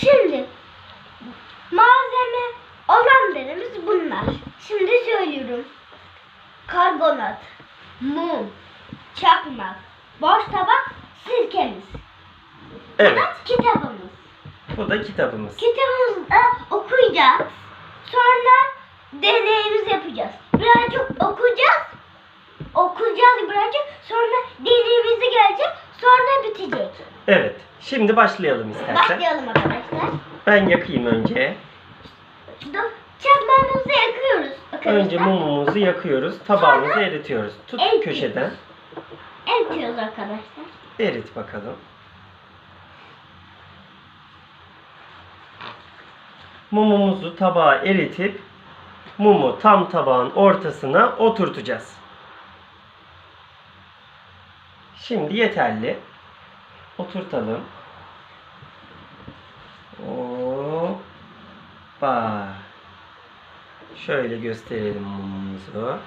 Şimdi malzeme olanlarımız bunlar. Şimdi söylüyorum. Karbonat, mum, çakmak, boş tabak, sirkemiz. Evet. Kitabımız. Bu da kitabımız. Kitabımızda okuyacağız. Sonra deneyimizi yapacağız. Birazcık okuyacağız. Okuyacağız birazcık. Sonra deneyimizi gelecek. Sonra bitecek. Evet. Şimdi başlayalım istersen. Başlayalım arkadaşlar. Ben yakayım önce. Dur, Çakmağımızı yakıyoruz arkadaşlar. Önce mumumuzu yakıyoruz. Tabağımızı Sonra eritiyoruz. Tut eritiyoruz. köşeden. Eritiyoruz arkadaşlar. Erit bakalım. Mumumuzu tabağa eritip mumu tam tabağın ortasına oturtacağız. Şimdi yeterli. Oturtalım. Hoppa. Şöyle gösterelim mumumuzu.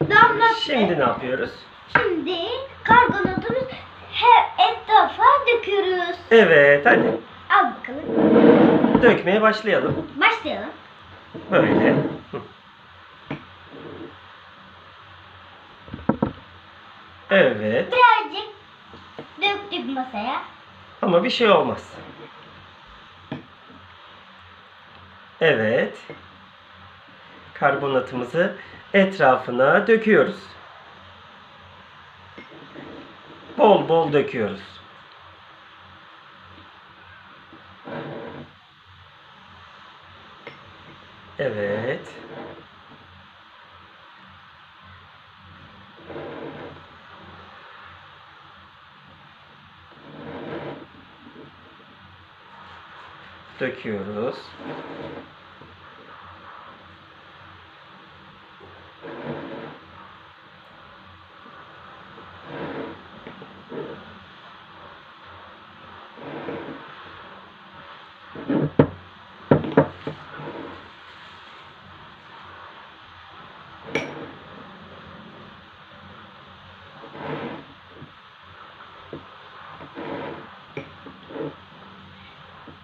Damlattık. Şimdi ne yapıyoruz? Şimdi karbonatımız her etrafa döküyoruz. Evet hadi. Al bakalım. Dökmeye başlayalım. Başlayalım. Böyle. Evet. Birazcık döktük masaya. Ama bir şey olmaz. Evet. Karbonatımızı etrafına döküyoruz. Bol bol döküyoruz. Evet. Döküyoruz.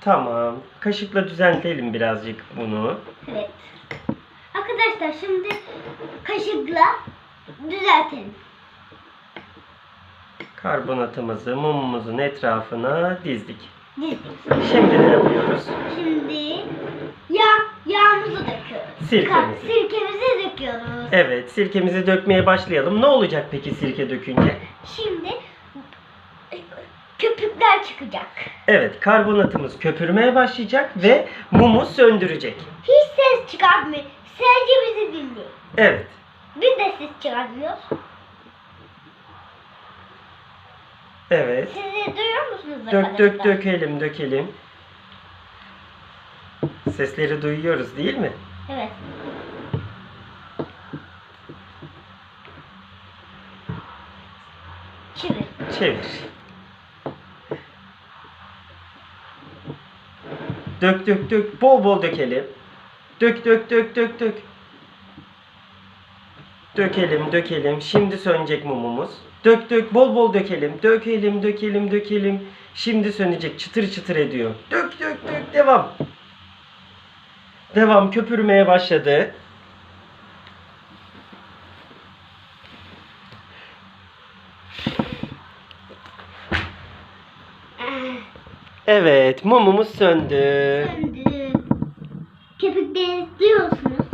Tamam. Kaşıkla düzenleyelim birazcık bunu. Evet. Arkadaşlar şimdi kaşıkla düzeltelim. Karbonatımızı mumumuzun etrafına dizdik. Dizdik. Şimdi ne yapıyoruz? Şimdi yağ, yağımızı döküyoruz. Sirkemizi. Sirkemizi döküyoruz. Evet, sirkemizi dökmeye başlayalım. Ne olacak peki sirke dökünce? Şimdi köpükler çıkacak. Evet, karbonatımız köpürmeye başlayacak ve mumu söndürecek. Hiç ses çıkartmayın. Sadece bizi dinleyin. Evet. Biz de ses çıkartmıyoruz. Evet. Sizi duyuyor musunuz Dök arkadaşlar? dök dökelim dökelim. Sesleri duyuyoruz değil mi? Evet. Çevir. Çevir. Dök dök dök. Bol bol dökelim. Dök dök dök dök dök. Dökelim dökelim. Şimdi sönecek mumumuz. Dök dök bol bol dökelim. Dökelim dökelim dökelim. Şimdi sönecek. Çıtır çıtır ediyor. Dök dök dök. Devam. Devam. Köpürmeye başladı. Evet. Mumumuz söndü. Söndü. Köpükleri duyuyorsunuz.